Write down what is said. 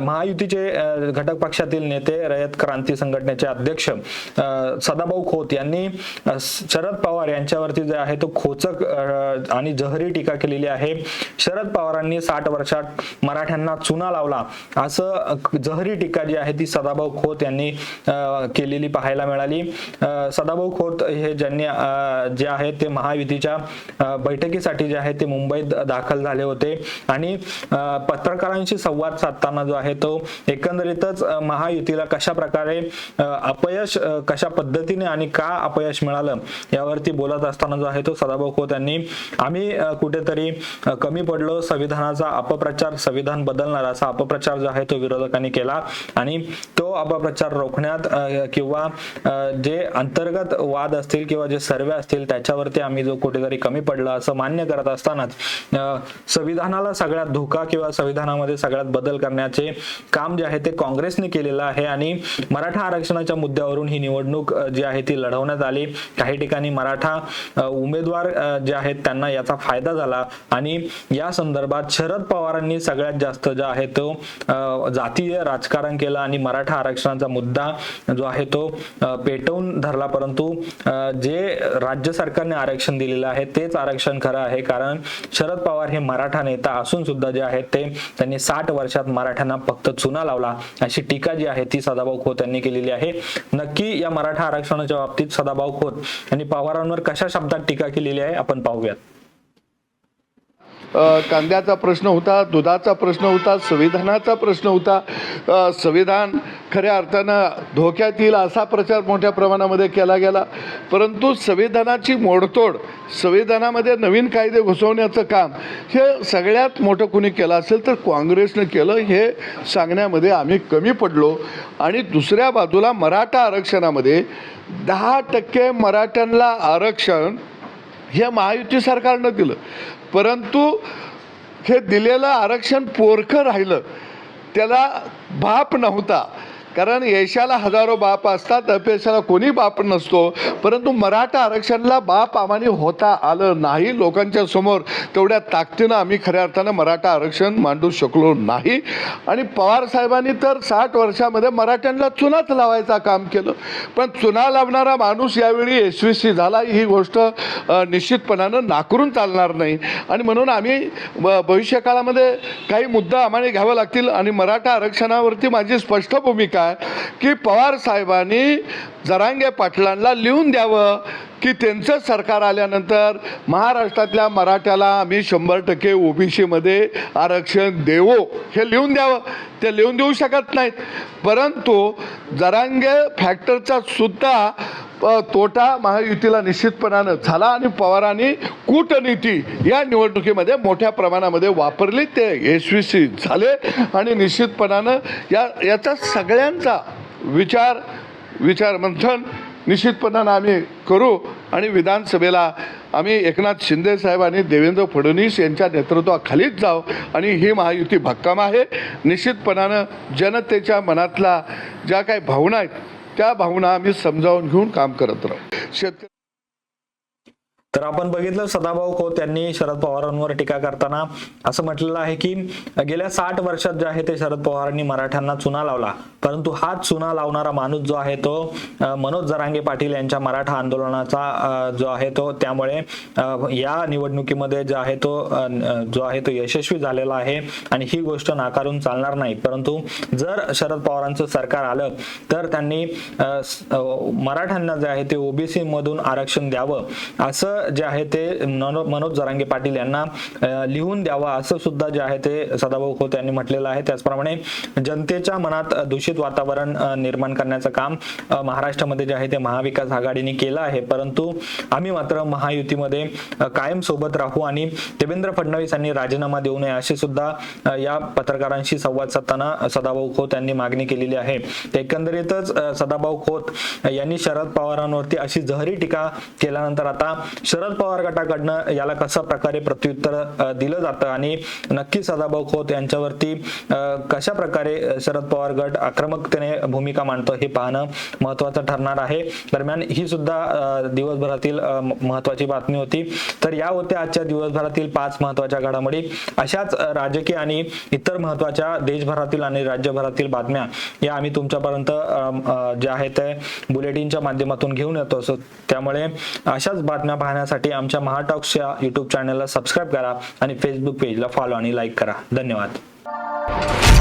महायुतीचे घटक पक्षातील नेते रयत क्रांती संघटनेचे अध्यक्ष सदाभाऊ खोत यांनी शरद पवार यांच्यावरती जे आहे तो खोचक आणि जहरी टीका केलेली आहे. शरद पवारांनी साठ वर्षात मराठ्यांना चुना लावला. असं जहरी टीका जी आहे ती सदाभाऊ खोत यांनी केलेली पाहायला मिळाली. सदाभाऊ खोत हे ज्यांनी जे आहे ते महायुतीच्या बैठकीसाठी जे आहे ते मुंबईत दाखल झाले होते. आणि पत्रकारांशी संवाद साधताना जो आहे तो एकंदरीतच महायुतीला कशा प्रकारे अपयश कशा पद्धतीने आणि का अपयश मिळालं यावरती बोलत असताना जो आहे तो सदाभाऊ खोत यांनी आम्ही कुठेतरी कमी पडलो संविधानाचा अपप्रचार संविधान बदलणार असा अपप्रचार जो आहे तो विरोधकांनी केला आणि तो अपप्रचार रोखण्यात किंवा जे अंतर्गत वाद असतील किंवा जे सर्वे असतील त्याच्यावरती आम्ही जो कुठेतरी कमी पडलं असं मान्य करत असतानाच संविधानाला सगळ्यात धोका किंवा संविधानामध्ये सगळ्यात बदल करण्याचे काम जे आहे ते काँग्रेसने केलेलं आहे आणि मराठा आरक्षणाच्या मुद्द्यावरून ही निवडणूक जी आहे ती लढवण्यात आली. काही ठिकाणी मराठा उमेदवार जे आहेत त्यांना याचा फायदा झाला आणि या संदर्भात शरद पवारांनी सगळ्यात जास्त जो आहे तो जातीय राजकारण केलं आणि मराठा आरक्षणाचा मुद्दा जो आहे तो पेटवून धरला. परंतु जे राज्य सरकारने आरक्षण दिलेलं आहे तेच आरक्षण खरं आहे. कारण शरद पवार हे मराठा नेता असून सुद्धा जे आहेत ते त्यांनी साठ वर्षात मराठ्यांना फक्त चुना लावला. अशी टीका जी आहे ती सदाभाऊ खोत यांनी केलेली आहे. नक्की या मराठा आरक्षणाच्या बाबतीत सदाभाऊ खोत यांनी पवारांवर कशा शब्दात टीका केलेली आहे आपण पाहूयात. कांद्याचा प्रश्न होता दुधाचा प्रश्न होता संविधानाचा प्रश्न होता. संविधान खऱ्या अर्थानं धोक्यात येईल असा प्रचार मोठ्या प्रमाणामध्ये केला गेला. परंतु संविधानाची मोडतोड संविधानामध्ये नवीन कायदे घुसवण्याचं काम हे सगळ्यात मोठं कुणी केलं असेल तर काँग्रेसनं केलं हे सांगण्यामध्ये आम्ही कमी पडलो. आणि दुसऱ्या बाजूला मराठा आरक्षणामध्ये दहा टक्के मराठ्यांना आरक्षण हे महायुती सरकारनं दिलं. परंतु हे दिलेलं आरक्षण पोरखं राहिलं त्याला भाप नव्हता. कारण यशाला हजारो बाप असतात अपयशाला कोणी बाप नसतो. परंतु मराठा आरक्षणाला बाप आम्हाला होता आलं नाही लोकांच्या समोर तेवढ्या ताकदीनं आम्ही खऱ्या अर्थानं मराठा आरक्षण मांडू शकलो नाही. आणि पवार साहेबांनी तर साठ वर्षामध्ये मराठ्यांना चुनाच लावायचं काम केलं. पण चुना लावणारा माणूस यावेळी यशस्वी झाला ही गोष्ट निश्चितपणानं नाकारून चालणार नाही. आणि म्हणून आम्ही ब- भविष्यकाळामध्ये काही मुद्दा आम्हाला घ्यावे लागतील आणि मराठा आरक्षणावरती माझी स्पष्ट भूमिका काय? की पवार साहेबांनी जरांगे पाटलांना लिहून द्यावं की त्यांचं सरकार आल्यानंतर महाराष्ट्रातल्या मराठ्याला आम्ही शंभर टक्के ओबीसीमध्ये आरक्षण देवो. हे लिहून द्यावं. ते लिहून देऊ शकत नाहीत. परंतु जरांगे फॅक्टरचा सुद्धा तोटा महायुतीला निश्चितपणानं झाला आणि पवारांनी कूटनीती या निवडणुकीमध्ये मोठ्या प्रमाणामध्ये वापरली. ते यशस्वी झाले आणि निश्चितपणानं या याचा सगळ्यांचा विचार विचार मंथन निश्चितपणानं आम्ही करू आणि विधानसभेला आम्ही एकनाथ शिंदे साहेब आणि देवेंद्र फडणवीस यांच्या नेतृत्वाखालीच जाऊ आणि ही महायुती भक्कम आहे. निश्चितपणानं जनतेच्या मनातला ज्या काही भावना आहेत त्या भावना आम्ही समजावून घेऊन काम करत राहू. शेतकरी तर आपण बघितलं सदाभाऊ खोत यांनी शरद पवारांवर टीका करताना असं म्हटलेलं आहे की गेल्या साठ वर्षात जे आहे ते शरद पवारांनी मराठ्यांना चुना लावला. परंतु हा चुना लावणारा माणूस जो आहे तो मनोज जरांगे पाटील यांच्या मराठा आंदोलनाचा जो आहे तो त्यामुळे या निवडणुकीमध्ये जो आहे तो जो आहे तो यशस्वी झालेला आहे आणि ही गोष्ट नाकारून चालणार नाही. परंतु जर शरद पवारांचं सरकार आलं तर त्यांनी मराठ्यांना जे आहे ते ओबीसी मधून आरक्षण द्यावं असं जे आहे ते मनोज जरांगे पाटील यांना लिहून द्यावा असं सुद्धा जे आहे ते सदाभाऊ खोत यांनी म्हटलेलं आहे. त्याचप्रमाणे जनतेच्या मनात दूषित वातावरण निर्माण करण्याचं काम महाराष्ट्रामध्ये जे आहे ते महाविकास आघाडीने केलं आहे. परंतु आम्ही मात्र महायुतीमध्ये कायम सोबत राहू आणि देवेंद्र फडणवीस यांनी राजीनामा देऊ नये अशी सुद्धा या पत्रकारांशी संवाद साधताना सदाभाऊ खोत यांनी मागणी केलेली आहे. एकंदरीतच सदाभाऊ खोत यांनी शरद पवारांवरती अशी जहरी टीका केल्यानंतर आता शरद पवार गटाकडनं याला कशा प्रकारे प्रत्युत्तर दिलं जातं आणि नक्की सदाभाऊ खोत यांच्यावरती कशा प्रकारे शरद पवार गट आक्रमकतेने भूमिका मांडतो हे पाहणं महत्वाचं ठरणार आहे. दरम्यान ही सुद्धा दिवसभरातील महत्वाची बातमी होती. तर या होत्या आजच्या दिवसभरातील पाच महत्त्वाच्या घडामोडी. अशाच राजकीय आणि इतर महत्त्वाच्या देशभरातील आणि राज्यभरातील बातम्या या आम्ही तुमच्यापर्यंत ज्या आहेत जे आहे ते बुलेटिनच्या माध्यमातून घेऊन येतो. असो त्यामुळे अशाच बातम्या पाहण्या पाहण्यासाठी आमच्या महाटॉक्सच्या युट्यूब चॅनलला सबस्क्राईब करा आणि फेसबुक पेजला फॉलो आणि लाईक करा. धन्यवाद.